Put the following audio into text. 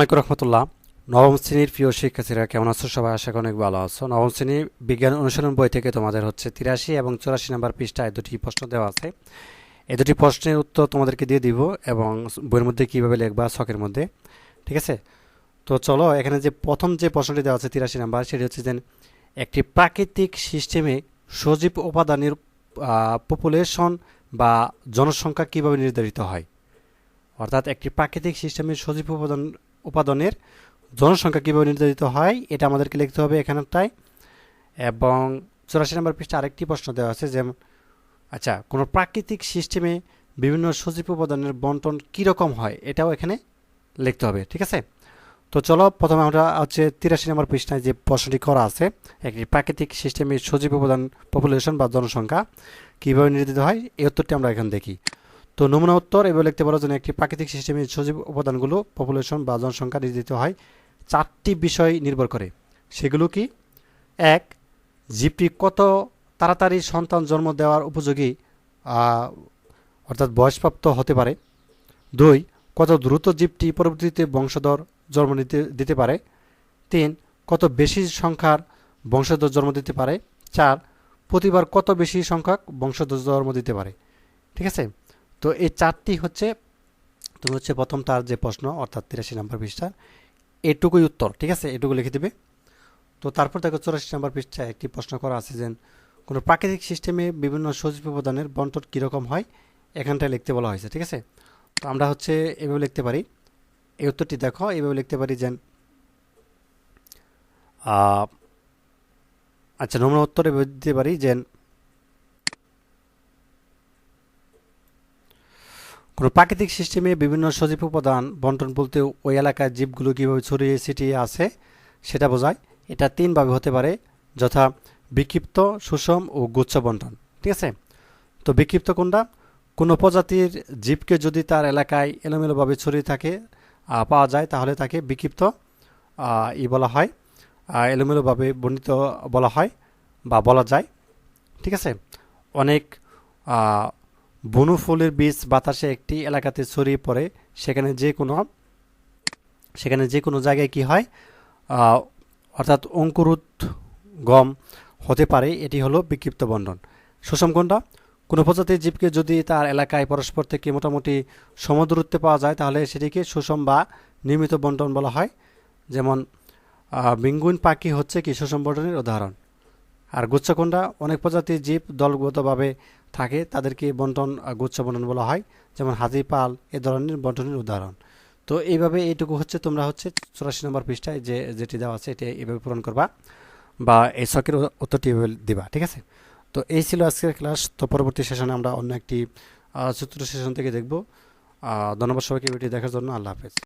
আসসালামাইকুম রহমতুল্লাহ, নবম শ্রেণির প্রিয় শিক্ষার্থীরা কেমন আছো? সবাই আশা অনেক ভালো আছো। নবম শ্রেণির বিজ্ঞান অনুশীলন বই থেকে তোমাদের হচ্ছে তিরাশি এবং চুরাশি নাম্বার পৃষ্ঠায় দুটি প্রশ্ন দেওয়া আছে। এই দুটি প্রশ্নের উত্তর তোমাদেরকে দিয়ে দিব এবং বইয়ের মধ্যে কীভাবে লিখবা শখের মধ্যে, ঠিক আছে? তো চলো, এখানে যে প্রথম যে প্রশ্নটি দেওয়া আছে তিরাশি নাম্বার, সেটি হচ্ছে যে একটি প্রাকৃতিক সিস্টেমে সজীব উপাদানের পপুলেশন বা জনসংখ্যা কীভাবে নির্ধারিত হয়? অর্থাৎ একটি প্রাকৃতিক সিস্টেমের সজীব উপাদান উপাদানের জনসংখ্যা কীভাবে নির্ধারিত হয়, এটা আমাদেরকে লিখতে হবে এখানটায় এবং চুরাশি নম্বর পৃষ্ঠে আরেকটি প্রশ্ন দেওয়া আছে যেমন আচ্ছা কোনো প্রাকৃতিক সিস্টেমে বিভিন্ন সজীব উপাদানের বন্টন কীরকম হয়, এটাও এখানে লিখতে হবে, ঠিক আছে? তো চলো, প্রথমে আমরা হচ্ছে তিরাশি নম্বর পৃষ্ঠায় যে প্রশ্নটি করা আছে, একটি প্রাকৃতিক সিস্টেমে সজীব উপাদান পপুলেশন বা জনসংখ্যা কীভাবে নির্ধারিত হয়, এই উত্তরটি আমরা এখন দেখি। তো নমুনা উত্তর এভাবে লিখতে পারো যেন একটি প্রাকৃতিক সিস্টেমের সজীব উপাদানগুলো পপুলেশন বা জনসংখ্যা নির্ধারিত হয়। চারটি বিষয় নির্ভর করে। সেগুলো কি? এক জীবটি কত তাড়াতাড়ি সন্তান জন্ম দেওয়ার উপযোগী অর্থাৎ বয়সপ্রাপ্ত হতে পারে? দুই, কত দ্রুত জীবটি পরবর্তীতে বংশধর জন্ম নিতে, দিতে পারে? তিন, কত বেশি সংখ্যার বংশধর জন্ম দিতে পারে? চার, প্রতিবার কত বেশি সংখ্যক বংশধর জন্ম দিতে পারে? ঠিক আছে? তো এই চারটি হচ্ছে তুমি হচ্ছে প্রথম তার যে প্রশ্ন, অর্থাৎ তিরাশি নম্বর পৃষ্ঠার এটুকুই উত্তর, ঠিক আছে? এটুকু লিখে দেবে। তো তারপর দেখো চৌরাশি নম্বর পৃষ্ঠায় একটি প্রশ্ন করা আছে যে, কোনো প্রাকৃতিক সিস্টেমে বিভিন্ন সজীব উপাদানের বন্টন কীরকম হয়? এখানটায় লিখতে বলা হয়েছে, ঠিক আছে? তো আমরা হচ্ছে এভাবে লিখতে পারি। এই উত্তরটি দেখো, এভাবে লিখতে পারি যে আচ্ছা নমুনা উত্তর দিতে পারি যে কোনো প্রাকৃতিক সিস্টেমে বিভিন্ন সজীব উপাদান বন্টন বলতে ওই এলাকার জীবগুলো কীভাবে ছড়িয়ে ছিটিয়ে আছে সেটা বোঝায়। এটা তিনভাবে হতে পারে, যথা বিক্ষিপ্ত, সুষম ও গুচ্ছ বন্টন, ঠিক আছে? তো বিক্ষিপ্ত কোনটা? কোনো প্রজাতির জীবকে যদি তার এলাকায় এলোমেলোভাবে ছড়িয়ে থাকে পাওয়া যায়, তাহলে তাকে বিক্ষিপ্ত ই বলা হয় এলোমেলোভাবে বর্ণিত বলা হয় বা বলা যায়, ঠিক আছে? অনেক বনু ফুলের বীজ বাতাসে একটি এলাকাতে ছড়িয়ে পড়ে। সেখানে যে কোনো, সেখানে যে কোনো জায়গায় কি হয়? অর্থাৎ অঙ্কুরুত গম হতে পারে। এটি হলো বিক্ষিপ্ত বন্টন। সুষম কোনো প্রজাতির জীবকে যদি তার এলাকায় পরস্পর থেকে মোটামুটি সমদূরত্বে পাওয়া যায়, তাহলে সেটিকে সুষম বা নিয়মিত বন্টন বলা হয়। যেমন বিঙ্গুইন পাখি হচ্ছে কি সুষম বন্টনের উদাহরণ। আর গুচ্ছকোণ্ডা অনেক প্রজাতির জীব দলগতভাবে থাকে, তাদেরকে বন্টন গুচ্ছ বন্টন বলা হয়। যেমন হাতি পাল, এ ধরনের বন্টনের উদাহরণ। তো এইভাবে এইটুকু হচ্ছে, তোমরা হচ্ছে চুরাশি নম্বর পৃষ্ঠায় যে, যেটি দেওয়া আছে, এটি এইভাবে পূরণ করবা বা এই শখের উত্তরটি দিবা, ঠিক আছে? তো এই ছিল আজকের ক্লাস। তো পরবর্তী সেশনে আমরা অন্য একটি চতুর্থ সেশন থেকে দেখব। ধন্যবাদ সবাইকে ভিডিও দেখার জন্য। আল্লাহ হাফেজ।